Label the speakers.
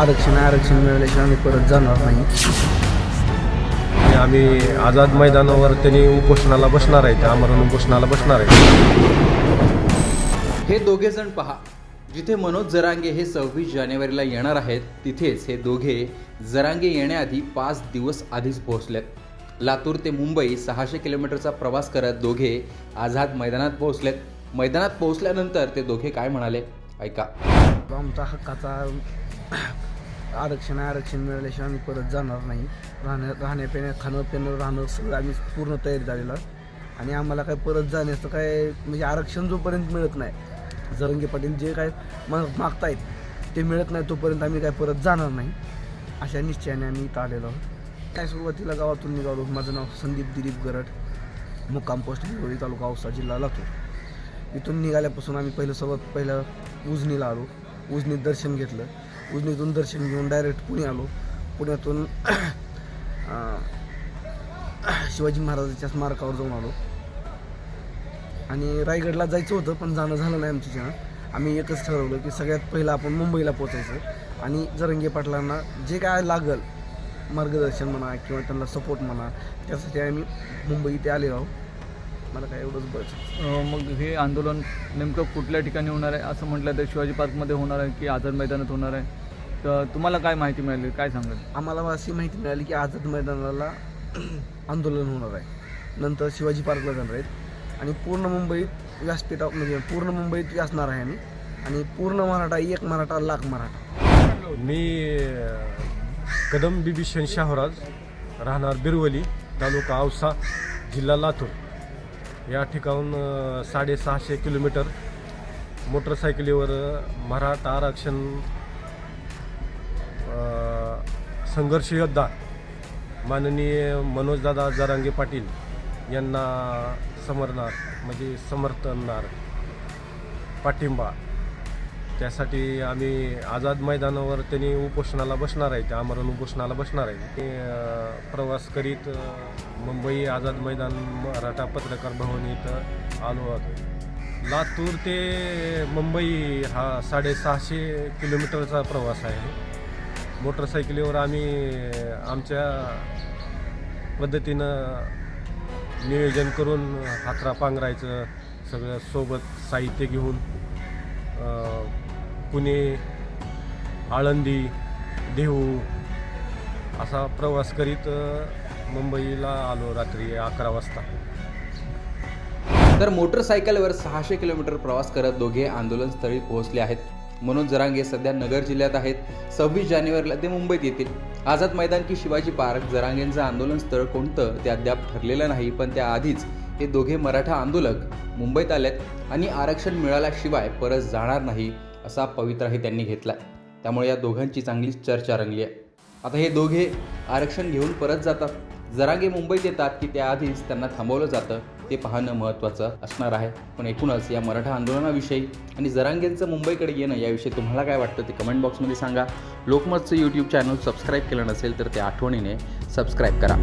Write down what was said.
Speaker 1: आरक्षण आरक्षण मिळाल्याशिवाय आम्ही परत जाणार नाही.
Speaker 2: आणि आम्ही आझाद मैदानावर त्यांनी उपोषणाला बसणार आहे आमरण उपोषणाला बसणार आहे
Speaker 3: हे दोघे जण पहा जिथे मनोज जरांगे हे सव्वीस जानेवारीला येणार आहेत तिथेच हे दोघे जरांगे येण्याआधी पाच दिवस आधीच पोहोचलेत लातूर ते मुंबई सहाशे किलोमीटरचा प्रवास करत दोघे आझाद मैदानात पोहोचलेत. मैदानात पोहोचल्यानंतर ते दोघे काय म्हणाले? ऐका.
Speaker 1: आमचा हक्काचा आरक्षण आरक्षण मिळाल्याशिवाय आम्ही परत जाणार नाही. राहण्या राहण्यापिण्या खाणं पिणं राहणं सगळं आम्ही पूर्ण तयारी झालेलं आणि आम्हाला काय परत जाण्याचं काय म्हणजे आरक्षण जोपर्यंत मिळत नाही जरंगे पाटील जे काय मा मागतायत ते मिळत नाही तोपर्यंत आम्ही काय परत जाणार नाही अशा निश्चयाने आम्ही इथं आलेलो आहोत. काय सुरुवातीला गावातून निघालो. माझं नाव संदीप दिलीप गरड मुक्काम पोस्ट हिंगोली तालुका औसा जिल्हा लातूर. इथून निघाल्यापासून आम्ही पहिलं सर्वात पहिलं उजनीला आलो. उजनीत दर्शन घेतलं. उजनीतून दर्शन घेऊन डायरेक्ट पुणे आलो. पुण्यातून शिवाजी महाराजांच्या स्मारकावर जाऊन आलो. आणि रायगडला जायचं होतं पण जाणं झालं नाही आमच्या आम्ही एकच ठरवलं की सगळ्यात पहिलं आपण मुंबईला पोचायचं आणि जरंगे पाटलांना जे काय लागल मार्गदर्शन म्हणा किंवा त्यांना सपोर्ट म्हणा त्यासाठी आम्ही मुंबई इथे आलेलो आहोत. मला काय एवढंच
Speaker 4: बस मग हे आंदोलन नेमकं कुठल्या ठिकाणी होणार आहे? असं म्हटलं तर शिवाजी पार्कमध्ये होणार आहे की आझाद मैदानात होणार आहे? तर तुम्हाला काय माहिती मिळाली? काय सांगाल?
Speaker 1: आम्हाला अशी माहिती मिळाली की आझाद मैदानाला आंदोलन होणार आहे. नंतर शिवाजी पार्कला जाणार आहेत. आणि पूर्ण मुंबईत व्यासपीठा म्हणजे पूर्ण मुंबईत व्यासणार आहे आम्ही. आणि पूर्ण मराठा एक मराठा लाख मराठा.
Speaker 2: मी अ, कदम बिभीषण शाहराज राहणार बिरवली तालुका औसा जिल्हा लातूर. या ठिकाणून अ, साडेसहाशे किलोमीटर मोटरसायकलीवर अ, मराठा आरक्षण संघर्ष योद्धा माननीय मनोजदादा जरांगे पाटील यांना समरणार म्हणजे समर्थणार पाठिंबा. त्यासाठी आम्ही आझाद मैदानावर त्यांनी उपोषणाला बसणार आहे त्या आमरण उपोषणाला बसणार आहे. ते, प्रवास करीत मुंबई आझाद मैदान मराठा पत्रकार भवन इथं आलो आहोत. लातूर ते मुंबई हा साडेसहाशे किलोमीटरचा प्रवास आहे. मोटरसायकलीवर आम्ही आमच्या पद्धतीनं नियोजन करून हातरा पांघरायचं सगळं सोबत साहित्य घेऊन पुणे आळंदी देहू असा प्रवास करीत मुंबईला आलो रात्री अकरा वाजता.
Speaker 3: तर मोटरसायकलवर सहाशे किलोमीटर प्रवास करत दोघे आंदोलनस्थळी पोहोचले आहेत. मनोज जरांगे सध्या नगर जिल्ह्यात आहेत. सव्वीस जानेवारीला ते मुंबईत येतील. आझाद मैदान की शिवाजी पार्क जरांगेंचं आंदोलन स्थळ कोणतं ते अद्याप ठरलेलं नाही पण त्याआधीच हे दोघे मराठा आंदोलक मुंबईत आलेत आणि आरक्षण मिळाल्याशिवाय परत जाणार नाही असा पवित्राही त्यांनी घेतला त्यामुळे या दोघांची चांगलीच चर्चा रंगली आहे. आता हे दोघे आरक्षण घेऊन परत जातात. जरांगे मुंबईत येतात की त्याआधीच त्यांना थांबवलं जातं. ते पाहणं महत्त्वाचं असणार आहे. पण एकूणच या मराठा आंदोलनाविषयी आणि जरांगेंचं मुंबईकडे येणं याविषयी तुम्हाला काय वाटतं ते कमेंट बॉक्समध्ये सांगा. लोकमतचं यूट्यूब चॅनल सबस्क्राईब केलं नसेल तर ते आठवणीने सबस्क्राईब करा.